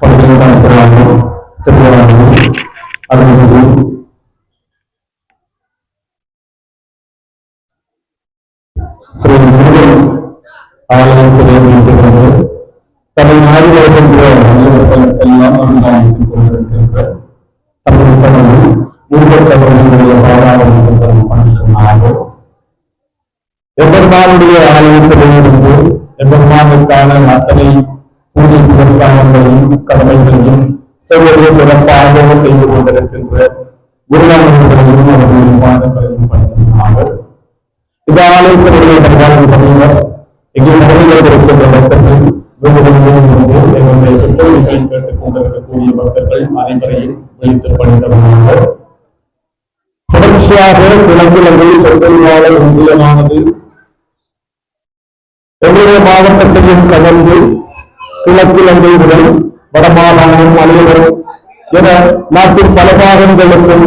perintah berlaku kedua பூஜை கடமைகளையும் செய்வது சிறப்பாக செய்து கொண்டிருக்கின்ற குருநாதர்களையும் அவர்கள் நிர்வாகங்களையும் பயன்படுத்தினார்கள் இதனாலே ஆலயத்தினுடைய சமயம் இங்கே இருக்கின்ற பக்தர்கள் எங்களுடைய கேட்டுக் கொண்டிருக்கக்கூடிய பக்தர்கள் அனைவரையும் விழித்து பணிந்தவர்கள் தொடர்ச்சியாக குழந்தைகளை சொற்பொழிவாளர் ஒன்றியமானது எங்களுடைய மாவட்டத்தையும் கலந்து கிழக்கில் முதல் வடமாகாணமும் மலையவரும் என நாட்டின் பல பாகங்களுக்கும்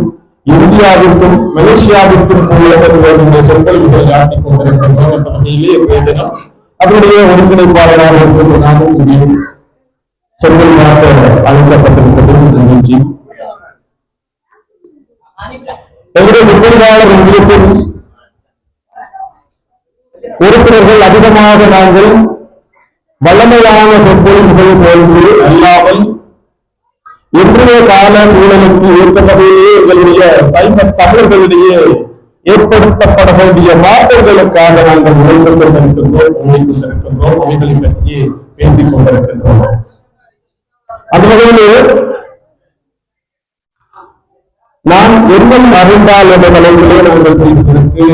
இந்தியாவிற்கும் மலேசியாவிற்கும் கூட சொற்கள் சொற்பொழிவுகளை ஆட்டிக் கொண்டிருக்கின்றோம் என்ற வகையிலே இன்றைய அதனுடைய ஒருங்கிணைப்பாளராக இருக்கின்ற நாமும் இங்கே சொற்பொழிவாக அழைக்கப்பட்டிருப்பது நிகழ்ச்சி. எங்களுடைய சொற்பொழிவாளர் ஒன்றியத்தின் உறுப்பினர்கள் அதிகமாக நாங்கள் வல்லமையான சொற்பொழிவுகள் போன்று அல்லாமல் இன்றைய கால சூழலுக்கு ஏற்ற வகையிலே எங்களுடைய சைவ தமிழர்களிடையே ஏற்படுத்தப்பட வேண்டிய மாற்றங்களுக்காக நாங்கள் உழைந்து கொண்டிருக்கின்றோம் உழைத்து இருக்கின்றோம் அவைகளை பற்றி பேசிக் கொண்டிருக்கின்றோம். அந்த வகையிலே நாம் என்னும் அறிந்தால் என்ற தலைப்பிலே நாங்கள் பேசுவதற்கு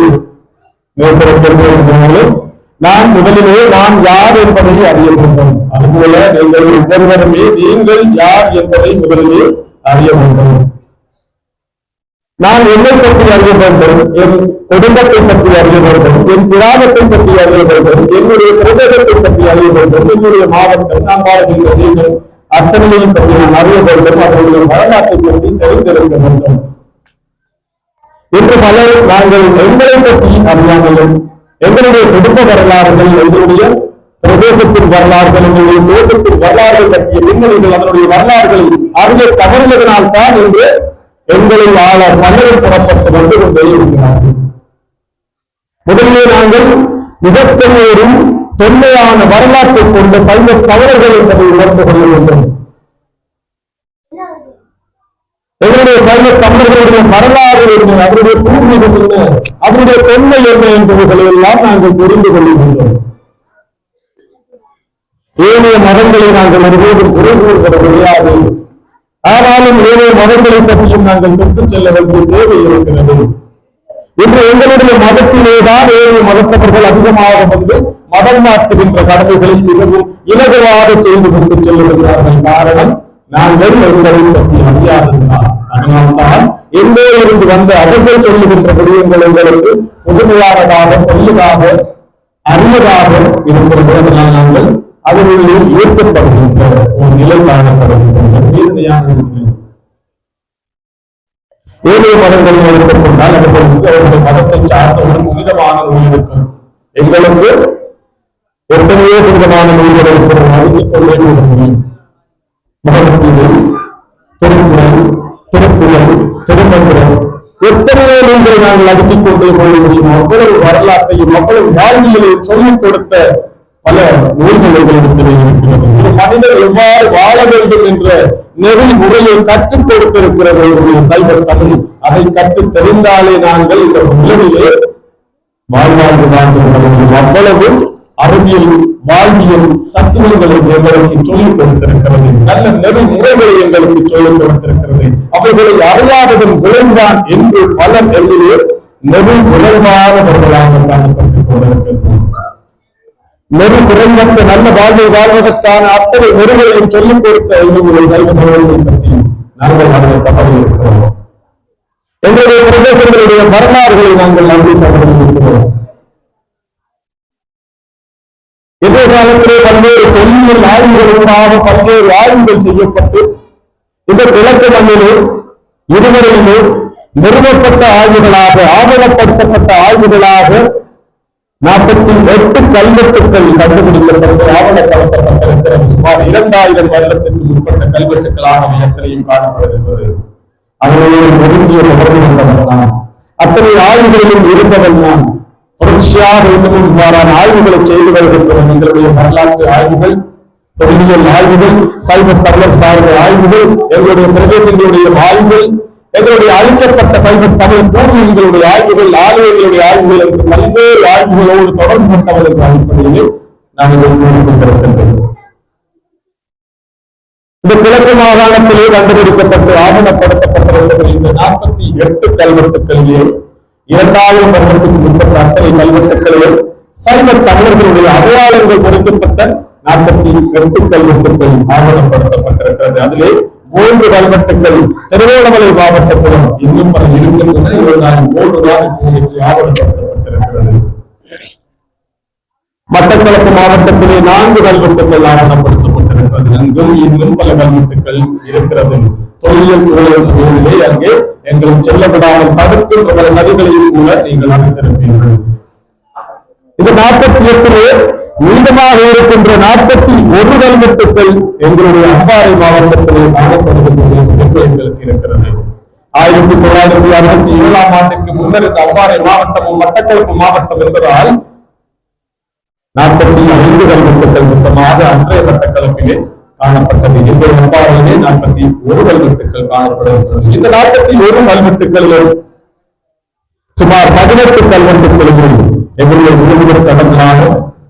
மேற்படுத்திருக்கிறோம் நான் முதலிலே நான் யார் என்பதை அறிய வேண்டும். அதுபோல நீங்கள் ஒவ்வொருவருமே நீங்கள் யார் என்பதை முதலிலே அறிய வேண்டும். நான் என்னை பற்றி அறிய வேண்டும்? என் குடும்பத்தை பற்றி அறிய வேண்டும். என் கிராமத்தை பற்றி அறிய வேண்டும். என்னுடைய பிரதேசத்தை பற்றி அறிய வேண்டும். என்னுடைய மாவட்டம் நான் வாழ்கின்ற தேசம் அத்தனையையும் பற்றி நான் அறிய வேண்டும். அவர்களுடைய வரலாற்றை பற்றி தெரிந்திருக்க வேண்டும். இன்று பலர் நாங்கள் எங்களை பற்றி அறியாமலும் எங்களுடைய குடும்ப வரலாறுகள் எங்களுடைய பிரதேசத்தின் வரலாறுகள் எங்களுடைய தேசத்தின் வரலாறுகள் பற்றிய மின்னல்கள் அதனுடைய வரலாறுகளை அறிய தவறுவதனால் தான் என்று எங்களில் ஆள பலரும் புறப்பட்டு வந்து வெளியிடுகிறார்கள் முதலிலே நாங்கள் மிகப்பெரியோரும் தொன்மையான வரலாற்றை கொண்ட சைவ தவறுகள் என்பதை உணர்ந்து கொள்ள வேண்டும். எங்களுடைய சைவ தமிழர்களுடைய வரலாறு என்ன அவருடைய பூர்வீகம் என்ன அவருடைய தொன்மை என்ன என்பவர்களை எல்லாம் நாங்கள் தெரிந்து கொள்கின்றோம். ஏனைய மதங்களை நாங்கள் ஒருபோதும் குறை கூறுவது முடியாது ஆனாலும் ஏனைய மதங்களை பற்றியும் நாங்கள் பெற்றுச் செல்ல வேண்டிய தேவை இருக்கிறது. இன்று எங்களுடைய மதத்திலேதான் ஏனைய மதத்தவர்கள் அதிகமாக வந்து மதம் மாற்றுகின்ற கடமைகளை மிகவும் இலகுவாக செய்து கொண்டு செல்லுகிறார்கள் காரணம் நாங்கள் எங்களை பற்றி அறியாததுதான். அதனால்தான் எங்கே இருந்து வந்த அவர்கள் சொல்லுகின்ற விடயங்கள் எங்களுக்கு புதுமையானதாக பொல்லதாக அறிவதாக இருக்கிறதனால் நாங்கள் அதனுள்ளே ஈர்க்கப்படுகின்ற ஒரு நிலை காணப்படுகின்ற நேர்மையான ஏழை மதங்களை எடுத்துக்கொண்டால் அவர்களுக்கு அவருடைய மதத்தை சார்ந்த ஒரு புனிதமான நூல் இருக்கும். எங்களுக்கு எத்தனையோ புனிதமான நூல்கள் இருக்கிறது அதுக்கு கொள்ளை முடியும் மகத்துவம் திருக்குறள் திருக்குறள் திருமந்திரம். எத்தனையோ நூல்களை நாங்கள் அடுக்கிக் கொண்டே போக முடியும் அவ்வளவு வரலாற்றையும் அவ்வளவு வாழ்வியலையும் சொல்லிக் கொடுத்த பல நூல்கள் எங்களிடத்திலே இருக்கிறது. மனிதர் எவ்வாறு வாழ வேண்டும் என்ற நெறி முறையை கற்றுக் கொடுத்திருக்கிறது ஒரு சைவ தமிழ். அதை கற்று தெரிந்தாலே நாங்கள் இந்த உலகிலே வாழ்வாழ்ந்து வாழ்ந்து அவ்வளவு அறிவியல் வாழ்வியல் தத்துவங்களை எங்களுக்கு சொல்லிக் கொடுத்திருக்கிறது. நல்ல நெறி முறைகளை எங்களுக்கு சொல்லிக் கொடுத்திருக்கிறது. அவைகளை அறியாததன் விளைந்தான் என்று பல நெறியிலே நெறி விளைவானவர்களாக காணப்பட்டுக் கொண்டிருக்கிறோம் நெறி குறைந்தற்ற நல்ல வாழ்வை வாழ்வதற்கான அத்தனை நெறிகளையும் சொல்லிக் கொடுத்த எங்களுடைய சைவ சமூகத்தை பற்றி நாங்கள் அதை தவறி இருக்கிறோம் எங்களுடைய பிரதேசங்களுடைய வரலாறுகளை நாங்கள் நம்பி தவறி இருக்கிறோம் காலத்திலே பல்வேறு தொல்லியல் ஆய்வுகளுக்காக பல்வேறு ஆய்வுகள் செய்யப்பட்டு இந்த கிழக்கு மண்ணிலே இருவரையிலே நிறுவப்பட்ட ஆய்வுகளாக ஆவணப்படுத்தப்பட்ட ஆய்வுகளாக நாற்பத்தி எட்டு கல்வெட்டுக்கள் கண்டுபிடிக்கப்பட்டு ஆவணப்படுத்தப்பட்டிருக்கிறது. சுமார் இரண்டாயிரம் வருடத்திற்கு முற்பட்ட கல்வெட்டுக்களாக அவை எத்தனையும் காணப்படுகின்றது. அதனுடைய நெருங்கிய தொடர்பு கொண்டவன் நான் அத்தனை ஆய்வுகளிலும் இருந்தவன் நான். தொடர்ச்சியாக இன்னமும் இவ்வாறான ஆய்வுகளை செய்து வருகின்றவன் எங்களுடைய வரலாற்று ஆய்வுகள் தொழிலியல் ஆய்வுகள் சைபர் தமிழர் சார்ந்த ஆய்வுகள் எங்களுடைய பிரதேசங்களுடைய ஆய்வுகள் எங்களுடைய அழிக்கப்பட்ட சைபர் தமிழ் பூமியின்களுடைய ஆய்வுகள் ஆலயங்களுடைய ஆய்வுகள் என்று பல்வேறு ஆய்வுகளோடு தொடர்பு கொண்டவர் என்ற அடிப்படையிலே நாங்கள் இதை கூறிக்கொண்டிருக்கின்றேன் இந்த கிழக்கு மாகாணத்திலே கண்டுபிடிக்கப்பட்டு ஆவணப்படுத்தப்பட்டிருக்கிற இந்த நாற்பத்தி எட்டு கல்வெட்டுக்களிலே இரண்டாயிரம் வருடத்துக்கு முற்பட்ட அத்தனை கல்வெட்டுக்களிலே சைவ தமிழர்களுடைய அடையாளங்கள் பொறிக்கப்பட்ட நாற்பத்தி எட்டு கல்வெட்டுக்கள் ஆவணப்படுத்தப்பட்டிருக்கிறது அதிலே மூன்று கல்வெட்டுக்கள் திருவோணமலை மாவட்டத்திலும் இன்னும் பல இருக்கின்றன. இவர்கள் மூன்று நாள் இப்போதைக்கு ஆவணப்படுத்தப்பட்டிருக்கிறது. மட்டக்களப்பு மாவட்டத்திலே நான்கு கல்வெட்டுக்கள் ஆவணப்படுத்தப்பட்டிருக்கிறது. அங்கும் இன்னும் பல கல்வெட்டுக்கள் இருக்கிறது. தொழில் துறையிலே அங்கே எங்கள் செல்லப்படாமல் தடுக்கின்ற பல சதிகளையும் கூட நீங்கள் அமைந்திருப்பீர்கள் இந்த நாற்பத்தி எட்டிலே மீதமாக இருக்கின்ற நாற்பத்தி ஒரு கல்வெட்டுக்கள் எங்களுடைய அம்பாறை மாவட்டத்திலே காணப்படுகின்றது என்று எங்களுக்கு இருக்கிறது. ஆயிரத்தி தொள்ளாயிரத்தி அறுபத்தி ஏழாம் ஆண்டுக்கு முன்னர் இந்த அம்பாறை மாவட்டமும் மட்டக்களப்பு மாவட்டம் என்பதால் நாற்பத்தி ஐந்து கல்வெட்டுக்கள் மொத்தமாக அன்றைய மட்டக்களப்பிலே காணப்பட்டது. இன்றைய அம்பாறையிலே நாற்பத்தி ஒரு கல்வெட்டுகள் காணப்படுகின்றது இந்த நாற்பத்தி ஒரு கல்வெட்டுக்களில் சுமார் பதினெட்டு கல்வெட்டுக்களில் எங்களுடைய விருதுகள் கடந்தனாக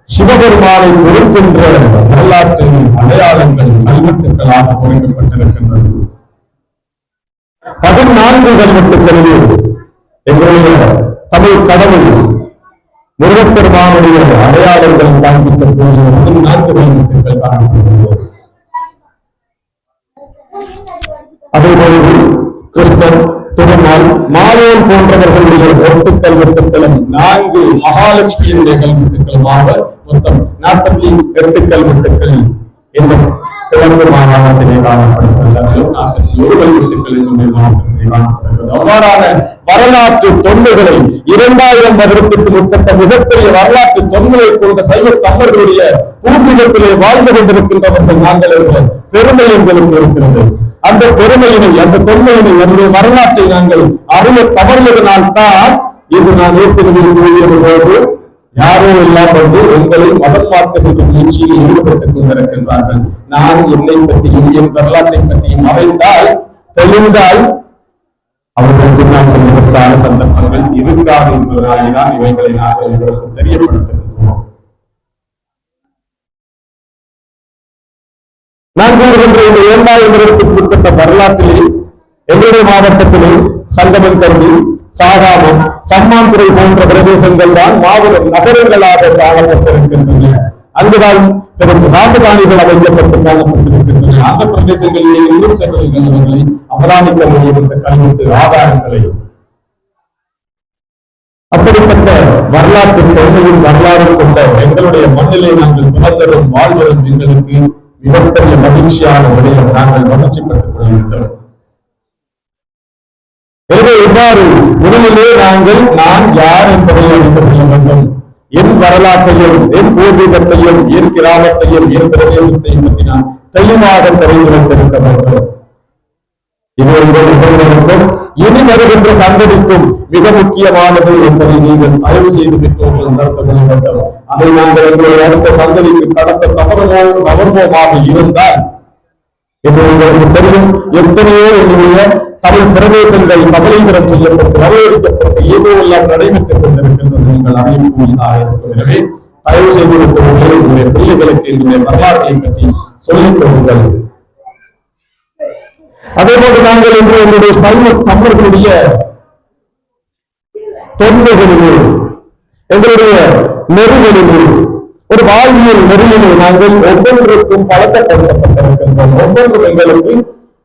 சிவபெருமானை கொடுக்கின்ற வரலாற்றின் அடையாளங்கள் கல்வெட்டுகளாக பொறிக்கப்பட்டிருக்கின்றது பதினான்கு கல்வெட்டுகளில் எங்களுடைய தமிழ் கடவுள் முருகப்பெருமானுடைய அடையாளங்கள் காண்பித்த போது பதினான்கு கல்வெட்டுகள் காணப்படுகிறது திருநாள் போன்றவர்களுடைய ஒட்டு கல்வெட்டுக்களும் நான்கு மகாலட்சுமியுடைய கல்வெட்டுக்களுமாக மொத்தம் நாற்பத்தி எட்டு கல்வெட்டுக்கள் இந்த கிழக்கு மாகாணத்திலே காணப்படுகிறது நாற்பத்தி ஏழு கல்வெட்டுக்கள் என்னுடைய மாவட்டத்திலே காணப்படுகிறது அவ்வாறான வரலாற்று தொண்டுகளை இரண்டாயிரம் வருடத்துக்கு முற்பட்ட மிகப்பெரிய வரலாற்று தொன்மையை கொண்ட சைவ தமிழர்களுடைய பூர்வீகத்திலே வாழ்ந்து கொண்டிருக்கின்றவர்கள் நாங்கள் என்ற பெருமை எங்களுக்கு இருக்கிறது. அந்த பெருமையினை அந்த தொன்மையினை என்னுடைய வரலாற்றை நாங்கள் அறிய தவறியதனால் தான் இது நான் ஏற்கனவே போது யாரோ எல்லாம் வந்து எங்களை மதம் மாற்றுகின்ற முயற்சியில் ஈடுபட்டுக் கொண்டிருக்கின்றார்கள். நான் என்னை பற்றியும் என் வரலாற்றை பற்றியும் மறைந்தால் தெளிந்தால் அவர்களுக்கு நான் சொல்வதற்கான சந்தர்ப்பங்கள் இருக்காது என்பதனால்தான் இவைகளை நாங்கள் உங்களுக்கு தெரியப்படுத்துகின்றோம் நான் கூறுகின்ற இந்த இரண்டாயிரம் வருடத்துக்கு உட்பட்ட வரலாற்றிலே எங்களுடைய மாவட்டத்திலே சங்கமன் கருவி சாகாமம் சம்மாந்துறை போன்ற பிரதேசங்கள் தான் மாபெரும் நகரங்களாக காணப்பட்டிருக்கின்றன. அங்குதான் பெரும் ராசகாணிகள் அமைக்கப்பட்டு காணப்பட்டிருக்கின்றன அந்த பிரதேசங்களிலே இன்னும் சென்ற நிகழ்வுகளை அவதானிக்க முடியும் என்ற கல்வெட்டு ஆதாரங்களை. அப்படிப்பட்ட வரலாற்று தொன்மையும் வரலாறு கொண்ட எங்களுடைய மண்ணிலே நாங்கள் பிறந்ததும் வாழ்வதும் எங்களுக்கு மிகப்பெரிய மகிழ்ச்சியான விடயம் நாங்கள் மகிழ்ச்சிப்பட்டுக் கொள்கின்றோம் எனவே இவ்வாறு முதலிலே நாங்கள் நான் யார் என்பதை அறிந்து கொள்ள வேண்டும். என் வரலாற்றையும் என் பூர்வீகத்தையும் என் கிராமத்தையும் என் பிரதேசத்தையும் பற்றி நான் தெளிவாக தெரிந்து வைத்திருக்க வேண்டும். இது உங்கள் நிகழ்வுகளுக்கும் இனி வருகின்ற சந்ததிக்கும் மிக முக்கியமானது என்பதை நீங்கள் ஆய்வு செய்து பெற்றோர்கள் நடத்த வேண்டும். அதை நாங்கள் எங்களுடைய அடுத்த சந்ததிக்கு கடத்த தவறுமோ தவறுவோமாக இருந்தால் என்று உங்களுக்கு தெரியும். எத்தனையோ எங்களுடைய தமிழ் பிரதேசங்கள் கபலீகரம் செய்யப்பட்டு வரவேற்கப்பட்டு ஏதோ எல்லாம் நடைபெற்றுக் கொண்டிருக்கின்றது நீங்கள் அறிவிக்கூடியதாக இருக்கும். எனவே தயவு செய்து விட்டவர்களே உங்களுடைய பிள்ளைகளுக்கு எங்களுடைய வரலாற்றை பற்றி சொல்லிக் கொடுங்கள் அதே போன்று நாங்கள் இன்று எங்களுடைய சைவ தமிழர்களுடைய தொன்மைகளிலே எங்களுடைய நெறிகளிலே ஒரு வாழ்வியல் நெறியிலே நாங்கள் ஒவ்வொன்றுக்கும் பழக்கப்படுத்தப்பட்டிருக்கின்றோம். ஒவ்வொன்றும் எங்களுக்கு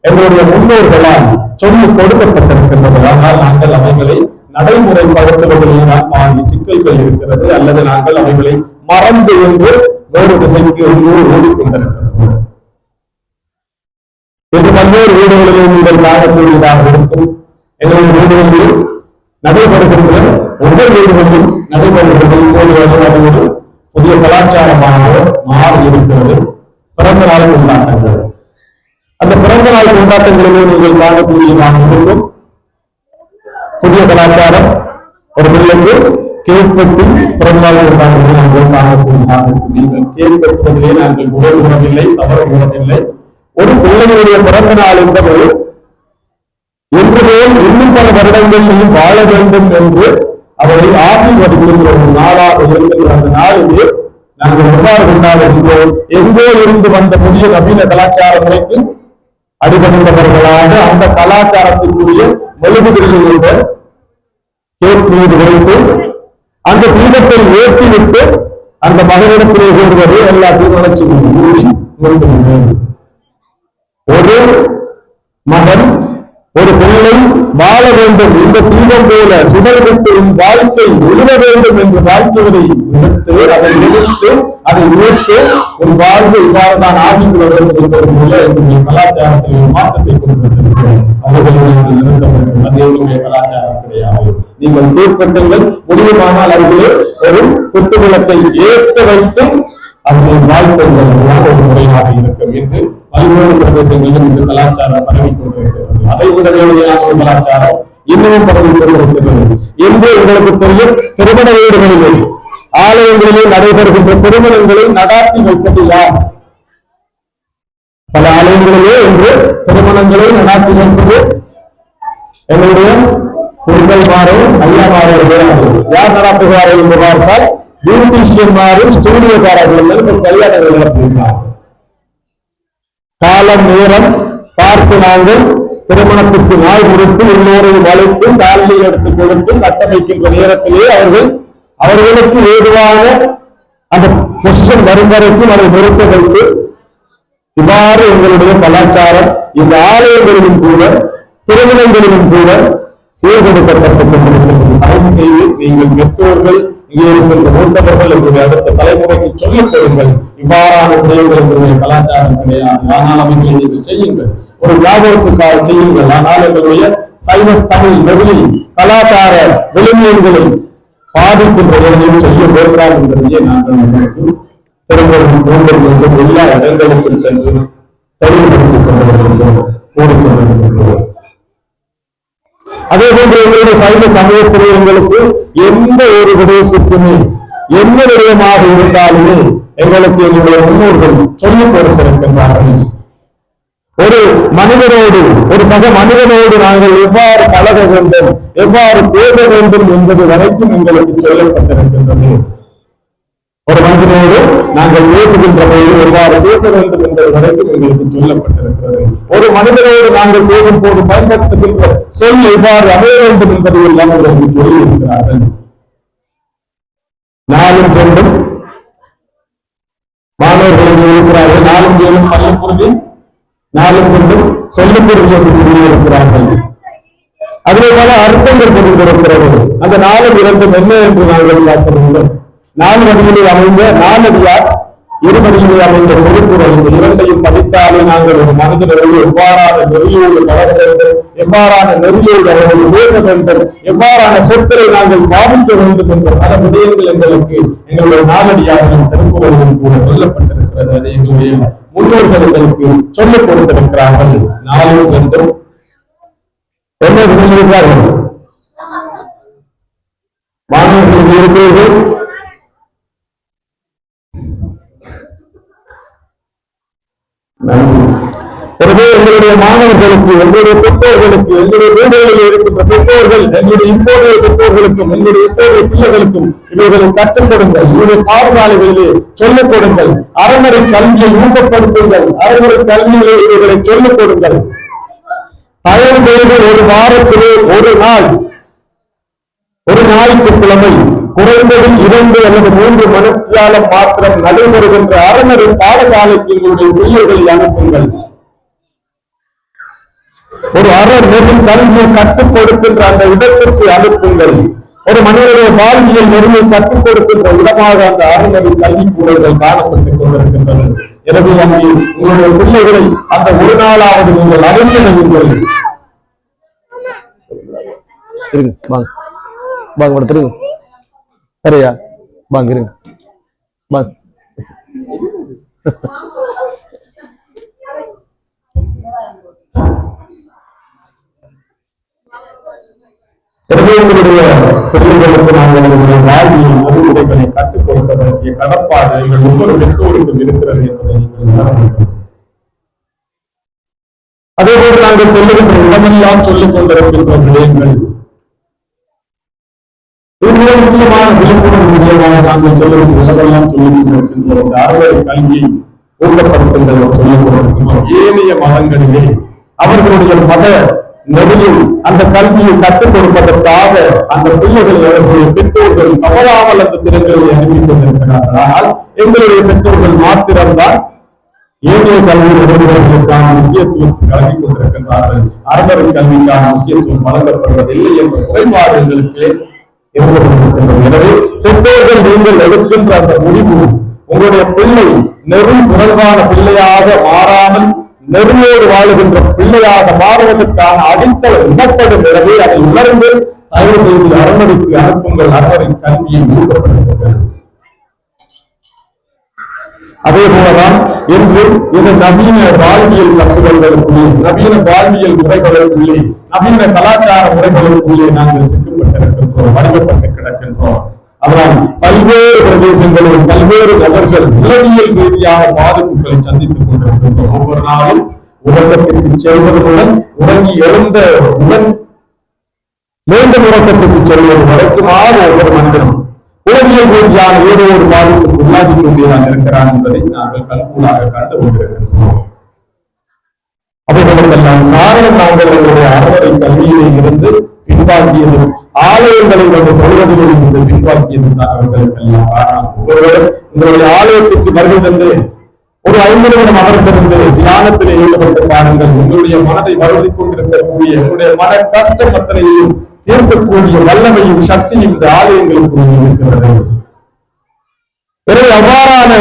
எங்களுடைய முன்னோர்களால் சொல்லி கொடுக்கப்பட்டிருக்கின்றது ஆனால் நாங்கள் அவைகளை நடைமுறைப்படுத்துவதில் தான் பாதி சிக்கல்கள் இருக்கிறது. அல்லது நாங்கள் அவைகளை மறந்து என்று வேறு திசைக்கு ஓடிக்கொண்டிருக்கின்றோம். என்று பல்வேறு வீடுகளிலும் நீங்கள் காணக்கூடியதாக இருக்கும். எங்களுடைய வீடுகளில் நடைபெறுகின்ற ஒவ்வொரு வீடுகளிலும் கலாச்சாரமானது மாறி இருக்கிறது பிறந்த நாள் கொண்டாட்டங்கள் அந்த பிறந்த நாள் கொண்டாட்டங்களிலே நீங்கள் காணக்கூடிய நாம் இருக்கும் புதிய கலாச்சாரம் ஒரு பிள்ளைக்கு கேக் பிறந்த நாள் கொண்டாட்டங்களை நாங்கள் காணக்கூடியதாக இருக்கும் நீங்கள் கேக் வெட்டுவதிலே நாங்கள் உடல் உணவில்லை தவறு உணவில்லை. ஒரு பிள்ளைகளுடைய பிறந்த நாள் என்பது என்று போல் இன்னும் பல வருடங்களிலும் வாழ வேண்டும் என்று அவரை ஆசீர்வதிக்கின்ற ஒரு நாளாக இருக்கின்ற அந்த நாளிலே நாங்கள் எவ்வாறு கொண்டாடுகின்றோம்? எங்கோ இருந்து வந்த புதிய நவீன கலாச்சார முறைக்கு அடிபணிந்தவர்களாக அந்த கலாச்சாரத்திற்குரிய மெழுகுதிரிகளுடைய கேக் மீது வைத்து அந்த தீபத்தை ஏற்றிவிட்டு அந்த மகனிடத்திலே கூறுவது எல்லா வளர்ச்சி கூறி முடிந்து ஒரு மகன் ஒரு பிள்ளை வாழ வேண்டும் இந்த தீபம் போல சுடர்விட்டு வாழ்க்கை எழுத வேண்டும் என்று வாழ்க்கையை எடுத்து அதை எடுத்து அதை உயர்த்து ஒரு வாழ்வு இவ்வாறு தான் ஆகிக் வேண்டும் என்பது போல என்னுடைய கலாச்சாரத்தில் ஒரு மாற்றத்தை கொண்டு வந்திருக்கிறோம் அவர்களை நிறுத்த வேண்டும் அது என்னுடைய கலாச்சாரம் கிடையாது நீங்கள் தீர்ப்பட்டுங்கள் முடியுமானால் அவர்களே ஒரு குத்து விளக்கை ஏற்ற வைத்து அவர்கள் வாழ்க்கை ஒரு முறையாக இருக்கும் என்று பல்வேறு பிரதேசங்களிலும் இந்த கலாச்சாரம் பரவி கொண்டிருக்கிறது அதை விட ஒரு கலாச்சாரம் இன்னமும் பரவி கொண்டிருக்கிறது என்று உங்களுக்கு தெரியும் திருமண வீடுகளிலே ஆலயங்களிலே நடைபெறுகின்ற திருமணங்களை நடாத்தி வைப்பது யார் பல ஆலயங்களிலே இன்று திருமணங்களை நடாத்தி வைப்பது எங்களுடைய குருக்கள்மாரும் ஐயாமாரும் யார் நடாத்துகிறார்கள் என்று பார்த்தால் பியூட்டிஷியன்மாரும் ஸ்டூடியோக்காரர்களும் இப்ப கல்யாணங்கள் நடத்துகிறார்கள் காலம் நேரம் பார்த்து நாங்கள் திருமணத்திற்கு நாள் கொடுத்து எல்லோரையும் வளைத்து தாலியை எடுத்து கொடுத்து கட்டமைக்கின்ற நேரத்திலே அவர்கள் அவர்களுக்கு ஏதுவாக அந்த கொஸ்டன் வரும் வரைக்கும் அதை நிறுத்த வைத்து இவ்வாறு எங்களுடைய கலாச்சாரம் இந்த ஆலயங்களிலும் கூட திருமணங்களிலும் கூட சீர்கெடுக்கப்பட்டுக் கொண்டிருக்கிறது தயவு செய்து நீங்கள் பெற்றோர்கள் இங்கே இருக்கின்ற மூத்தவர்கள் எங்களுடைய அடுத்த தலைமுறைக்கு சொல்லிக் கொடுங்கள். இவ்வாறான விடயங்கள் கலாச்சாரம் கிடையாது ஆனால் அவைகளை நீங்கள் செய்யுங்கள். ஒரு ஞாபகத்துக்காக செய்யுங்கள். ஆனால் எங்களுடைய சைவ தமிழ் நெகிழி கலாச்சார விளிம்பியல்களை பாதிக்கின்ற வேலையும் செய்ய வேண்டாம் என்பதையே நாங்கள் உங்களுக்கு திருமணம் போன்ற எல்லா இடங்களுக்கும் சென்று தெளிவுபடுத்திக் கொண்டிருக்கின்றோம் கூறிக்கொண்டிருக்கின்றோம் அதே போன்று எங்களுடைய சைவ சமயத்திலே எங்களுக்கு எந்த ஒரு விடயத்திற்குமே எந்த விடயமாக இருந்தாலுமே எங்களுக்கு எங்களுடைய முன்னோர்கள் சொல்லிக் கொடுத்திருக்கின்றார்கள் ஒரு மனிதனோடு ஒரு சக மனிதனோடு நாங்கள் எவ்வாறு பழக வேண்டும் எவ்வாறு பேச வேண்டும் என்பது வரைக்கும் எங்களுக்கு சொல்லப்பட்டிருக்கின்றது. ஒரு மனிதனோடு நாங்கள் பேசுகின்ற போது எவ்வாறு பேச வேண்டும் என்பது வரைக்கும் எங்களுக்கு சொல்லப்பட்டிருக்கிறது. ஒரு மனிதனோடு நாங்கள் பேசும் போது பயன்படுத்துகின்ற சொல் எவ்வாறு அமைய வேண்டும் என்பதை எல்லாம் எங்களுக்கு சொல்லி இருக்கிறார்கள் நாலும் பெண்ணும் மாணவர்கள் இருக்கிறார்கள். நாலும் ஏழும் பள்ளப்புறுதி நாலும் பெண்ணும் சொல்லுப்பொருள் என்று சொல்லியிருக்கிறார்கள் இருக்கிறார்கள். அதிலே பல அர்த்தங்கள் கொடுத்திருக்கிறது அந்த நாலு இரண்டும் என்ன என்று நாங்கள் பார்க்கிறோம் நாலு வழியிலே அமைந்த நாலடியார் இருமடியிலே அமைந்த பொறுப்புகள் இந்த இரண்டு நாங்கள் ஒரு எவ்வாறான நெறியோடு பழக வேண்டும் எவ்வாறான நெறியோடு அவர்கள் பேச வேண்டும் எவ்வாறான சொற்களை நாங்கள் பாவிக்க வேண்டும் என்ற பல விடயங்கள் எங்களுக்கு எங்களுடைய நாலடியார்கள் திரும்புவதும் கூட சொல்லப்பட்டிருக்கிறது. அதை எங்களுடைய முன்னோர்கள் எங்களுக்கு சொல்லிக் கொடுத்திருக்கிறார்கள். நாளும் என்றும். என்ன சொல்லியிருக்கிறார்கள்? மாணவர்கள் இருக்கிறீர்கள்? நன்றி. எங்களுடைய மாணவர்களுக்கு எங்களுடைய பெற்றோர்களுக்கு எங்களுடைய வீடுகளில் இருக்கின்ற பெற்றோர்கள் எங்களுடைய இப்போதைய பெற்றோர்களுக்கும் எங்களுடைய இப்போதைய பிள்ளைகளுக்கும் இவர்களை கற்றுக் கொடுங்கள். இவருடைய பாடசாலைகளிலே சொல்லிக் கொடுங்கள். அறமுறை கல்வியை ஊக்கப்படுத்துங்கள். அறமுறை கல்வியிலே இவர்களை சொல்லிக் கொடுங்கள். தயவு ஒரு வாரத்திலே ஒரு நாள் ஒரு ஞாயிற்றுக்கிழமை குறைந்தது இரண்டு அல்லது மூன்று மணித்தியாலம் மாத்திரம் நடைபெறுகின்ற அறநெறி பாடசாலைக்கு உங்களுடைய பிள்ளைகளை அனுப்புங்கள். ஒரு அறநெறி கல்வியை கற்றுக் கொடுக்கின்ற அந்த இடத்திற்கு அனுப்புங்கள். ஒரு மனிதனுடைய வாழ்வியல் நெறியை கற்றுக் கொடுக்கின்ற இடமாக அந்த ஆறுநெறி கல்வி கூடங்கள் காணப்பட்டுக் கொண்டிருக்கின்றன. எனவே அங்கே உங்களுடைய பிள்ளைகளை அந்த ஒரு நாளாவது நீங்கள் அறிந்து இருங்க வாங்க. வாங்க மேடம் திருங்க சரியா? வாங்க இருங்க. வாங்க. எனவே உங்களுடைய நாங்கள் எங்களுடைய வாழ்வியல் நெறிமுறைகளை கற்றுக் கொடுக்க கடப்பாடு எங்கள் ஒவ்வொரு பெற்றோருக்கும் இருக்கிறது என்பதை நீங்கள் உணர அதே போல நாங்கள் சொல்லுகின்ற இடமெல்லாம் சொல்லிக் கொண்டிருக்கின்ற விடயங்கள் இது மிக முக்கியமான விழிப்புணர்வு விடயமாக நாங்கள் சொல்லுகின்ற இடமெல்லாம் சொல்லிக் கொண்டிருக்கின்ற இந்த அறுவடை கல்வியை ஊக்கப்படுத்துங்கள் என்று சொல்லிக் கொண்டிருக்கின்றோம். ஏனைய மதங்களிலே அவர்களுடைய மத நெறியில் அந்த கல்வியை கற்றுக் கொடுப்பதற்காக அந்த பிள்ளைகள் அவர்களுடைய பெற்றோர்கள் தவறாமல் அந்த திறன்களை அறிவித்துக் கொண்டிருக்கிறார்கள். எங்களுடைய பெற்றோர்கள் மாத்திரம்தான் ஏனைய கல்வி நிறுவனங்களுக்கான முக்கியத்துவத்தை கலந்து கொண்டிருக்கின்றார்கள். அறவரை கல்விக்கான முக்கியத்துவம் வழங்கப்படுவதில்லை என்ற குறைபாடு எங்களுக்கு இருந்து கொண்டிருக்கின்றது எனவே பெற்றோர்கள் நீங்கள் எடுக்கின்ற அந்த முடிவு உங்களுடைய பிள்ளை நெறி தொடர்பான பிள்ளையாக மாறாமல் நெறியோடு வாழுகின்ற பிள்ளையாக மாறுவதற்கான அடித்தளம் இடப்படும் எனவே அதை உணர்ந்து தயவு செய்து அரண்மனைக்கு அனுப்புங்கள். அரவரின் கல்வியை ஊக்கப்படுத்துங்கள். அதே போலதான் இன்று இந்த நவீன வாழ்வியல் கட்டுகளுக்குள்ளே நவீன வாழ்வியல் முறைகளுக்குள்ளே நவீன கலாச்சார முறைகளுக்குள்ளே நாங்கள் சிக்கப்பட்டிருக்கின்றோம் வடிவப்பட்டு கிடக்கின்றோம். அதனால் பல்வேறு பிரதேசங்களில் பல்வேறு நபர்கள் உளவியல் ரீதியாக பாதிப்புகளை சந்தித்துக் கொண்டிருக்கின்றோம் ஒவ்வொரு நாளும் உறக்கத்திற்கு செல்வதுடன் உறங்கி எழுந்த உடன் மீண்டும் உறக்கத்திற்கு செல்வது வரைக்குமாறு ஒவ்வொரு மனிதனும் உளவியல் ரீதியான ஏதோ ஒரு பாதிப்புக்கு உள்ளாகி கொண்டுதான் இருக்கிறான் என்பதை நாங்கள் கண்கூடாக கண்டு கொண்டிருக்கின்றோம். அவைகளுக்கெல்லாம் காரணம் நாங்கள் எங்களுடைய அறவரை கல்வியிலே இருந்து பின்வாங்கியது ஆலயங்களை வந்து தொழுவதில் இருந்து பின்வாங்கியது தான் அவர்களுக்கெல்லாம் ஒருவர் உங்களுடைய ஆலயத்திற்கு வருகை தந்து ஒரு ஐந்து நிமிடம் அமர்ந்திருந்து தியானத்தில் ஈடுபட்டு பாருங்கள். உங்களுடைய மனதை வருந்திக் கொண்டிருக்கக்கூடிய உங்களுடைய மன கஷ்டம் அத்தனையையும் தீர்க்கக்கூடிய வல்லமையும் சக்தியும் இந்த ஆலயங்களுக்கு இருக்கிறது. பிறகு அவ்வாறான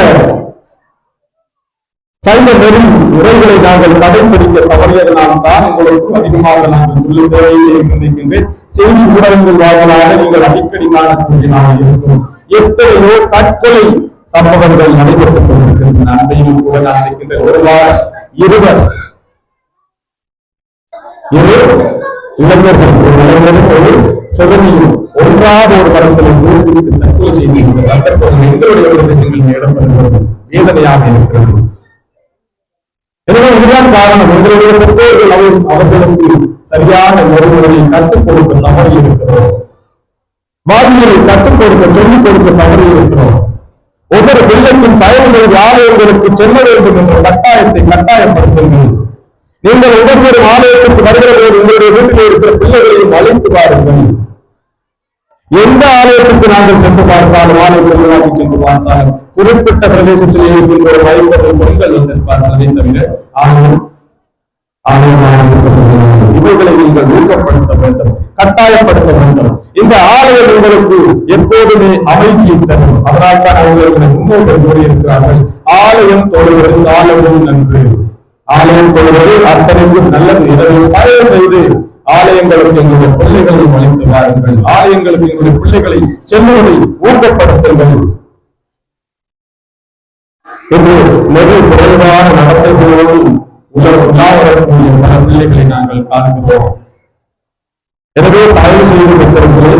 சைவ நெறி உரைகளை நாங்கள் கடைபிடிக்க தவறியதனால் தான் உங்களுக்கு அதிகமாக நாங்கள் சொல்லும் நினைக்கின்றேன் செய்தி ஊடகங்கள் வாயிலாக நீங்கள் அடிக்கடி காணக்கூடியதாக இருக்கும். எத்தனையோ தற்கொலை சம்பவங்கள் நடைபெற்றுக் கொண்டிருக்கின்றன. அன்றையும் கூட நான் நினைக்கின்ற ஒரு வார இருவர் இரு இளைஞர்கள் ஒரு இளைஞரும் ஒரு சிறுமியும் ஒன்றாக ஒரு படத்தில் ஊருக்கு தற்கொலை செய்து இந்த சந்தர்ப்பங்கள் எங்களுடைய பிரதேசங்களில் இடம்பெறுகிறது. வேதனையாக இருக்கிறது. எனவே இதுதான் காரணம் எங்களுடைய பெற்றோர்கள் அவர் அவர்களுக்கு சரியான நெறிமுறையை கற்றுக் கொடுக்க தவறி இருக்கிறோம். வாதிகளை கற்றுக் கொடுக்க சொல்லிக் கொடுக்க தவறி இருக்கிறோம். ஒவ்வொரு பிள்ளைக்கும் தயவுகள் ஆலயங்களுக்கு செல்ல வேண்டும் என்ற கட்டாயத்தை கட்டாயப்படுத்துங்கள். நீங்கள் ஒவ்வொரு ஆலயத்திற்கு வருகிற போது உங்களுடைய வீட்டில் இருக்கிற பிள்ளைகளையும் அழைத்து பாருங்கள் எந்த ஆலயத்துக்கு நாங்கள் சென்று பார்த்தாலும் ஆலய திருவிழாவுக்கு சென்று பார்த்தாலும் குறிப்பிட்ட பிரதேசத்தில் இருக்கின்ற ஒரு ஐம்பது தவிர ஆலயம் ஆலயமாக இவர்களை நீங்கள் ஊக்கப்படுத்த வேண்டும் கட்டாயப்படுத்த வேண்டும். இந்த ஆலயம் உங்களுக்கு எப்போதுமே அமைதியை தரும். அதனால் தான் அவர்களுடைய முன்னோர்கள் கூறியிருக்கிறார்கள் ஆலயம் தொழுவது சாலவும் நன்று. ஆலயம் தொழுவது அத்தனைக்கும் நல்லது. இதனை தயவு செய்து ஆலயங்களுக்கு எங்களுடைய பிள்ளைகளை அழைத்து வாருங்கள். ஆலயங்களுக்கு எங்களுடைய பிள்ளைகளை செல்வதை ஊக்கப்படுத்துங்கள். என்று நெறி குறைவான நடத்தைகளோடு உலக உலாவரக்கூடிய பல பிள்ளைகளை நாங்கள் காண்கிறோம். எனவே தயவு செய்து கொண்டிருந்து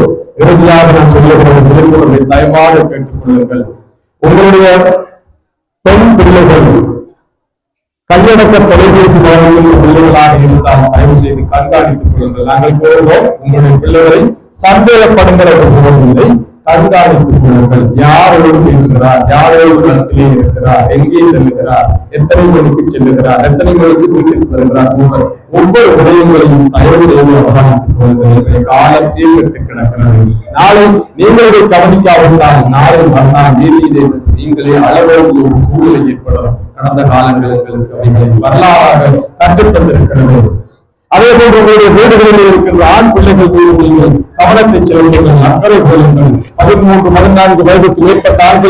இறுதியாக நான் சொல்லப்படும் விழிப்புணர்வை தயவாக கேட்டுக் கொள்ளுங்கள். உங்களுடைய பெண் பிள்ளைகள் கையடக்க தொலைபேசி வாயிலில் பிள்ளைகளாக இருந்தால் தயவு செய்து கண்காணித்துக் கொள்ளுங்கள். நாங்கள் கூறுவோம் உங்களுடைய பிள்ளைகளை சந்தேகப்படுகிற இல்லை கண்காணித்துக் கொள்ளுங்கள் யாரோடு பேசுகிறார்? யாரோடு களத்திலே இருக்கிறார்? எங்கே செல்லுகிறார்? எத்தனை மணிக்கு செல்லுகிறார்? எத்தனை மணிக்கு வீட்டுக்கு வருகிறார் ஒவ்வொரு விடயங்களையும் தயவு செய்து அவதானித்துக் கொள்ளுங்கள் எங்களை காலம் சீர்கட்டு கிடக்கிறது. நாளை நீங்களே கவனிக்காவிட்டால் நாளை மறுநாள் வீதியிலே நீங்களே அளவேண்டிய ஒரு சூழ்நிலை ஏற்படும் கடந்த காலங்கள் எங்களுக்கு அவைகளை வரலாறாக கற்றுத்தந்திருக்கிறது. அதே போன்று உங்களுடைய வீடுகளில் இருக்கின்ற ஆண் பிள்ளைகள் மீது நீங்கள் கவனத்தை செலுத்துங்கள் அக்கறை கொள்ளுங்கள். பதிமூன்று பதினான்கு வயதுக்கு மேற்பட்ட ஆண்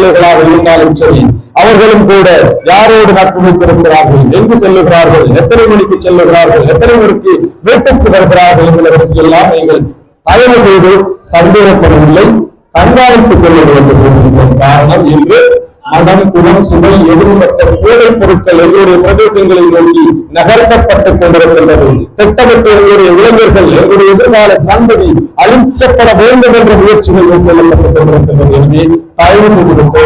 இருந்தாலும் சரி அவர்களும் கூட யாரோடு நட்பு வைத்திருக்கிறார்கள் எங்கு செல்லுகிறார்கள் எத்தனை மணிக்கு செல்லுகிறார்கள் எத்தனை மணிக்கு வீட்டுக்கு வருகிறார்கள் என்பதற்கு எல்லாம் நீங்கள் தயவு செய்து சந்தேகப்படவில்லை கண்காணித்துக் கொள்ள வேண்டும் காரணம் இன்று மதம் குலம் சுவை எதிர்பட்ட போதைப் பொருட்கள் எங்களுடைய பிரதேசங்களை நோக்கி நகர்த்தப்பட்டுக் கொண்டிருக்கின்றது. திட்டமிட்டு எங்களுடைய இளைஞர்கள் எங்களுடைய எதிர்கால சந்ததி அழிக்கப்பட வேண்டும் என்ற முயற்சிகள் மேற்கொள்ளப்பட்டுக் கொண்டிருக்கின்றது. எனவே தயவு செய்து விட்டு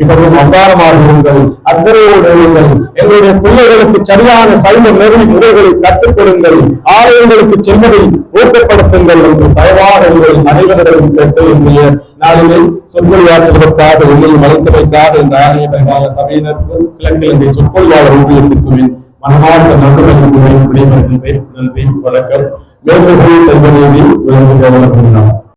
மிகவும் அவதாரமாக இருங்கள். அக்கறையோடு இருங்கள் எங்களுடைய பிள்ளைகளுக்கு சரியான சைவ நெறி முறைகளை கற்றுக் கொடுங்கள். ஆலயங்களுக்கு செல்வதை ஊக்கப்படுத்துங்கள் என்று தயவாக உங்கள் அனைவரிடம் கேட்டு என்னுடைய நாளிலே சொற்பொழியாற்றுவதற்காக என்னை வளர்த்தமைக்காக இந்த ஆலய பரிகால சபையினருக்கும் கிழக்கிழங்கை சொற்பொழியாளர் ஊதியத்திற்கும் மனமார்ந்த நன்றிகளை விடைபெறுகின்றேன். நன்றி வணக்கம். மேற்கு செல்வதேவி விளங்குகிறவர்கள்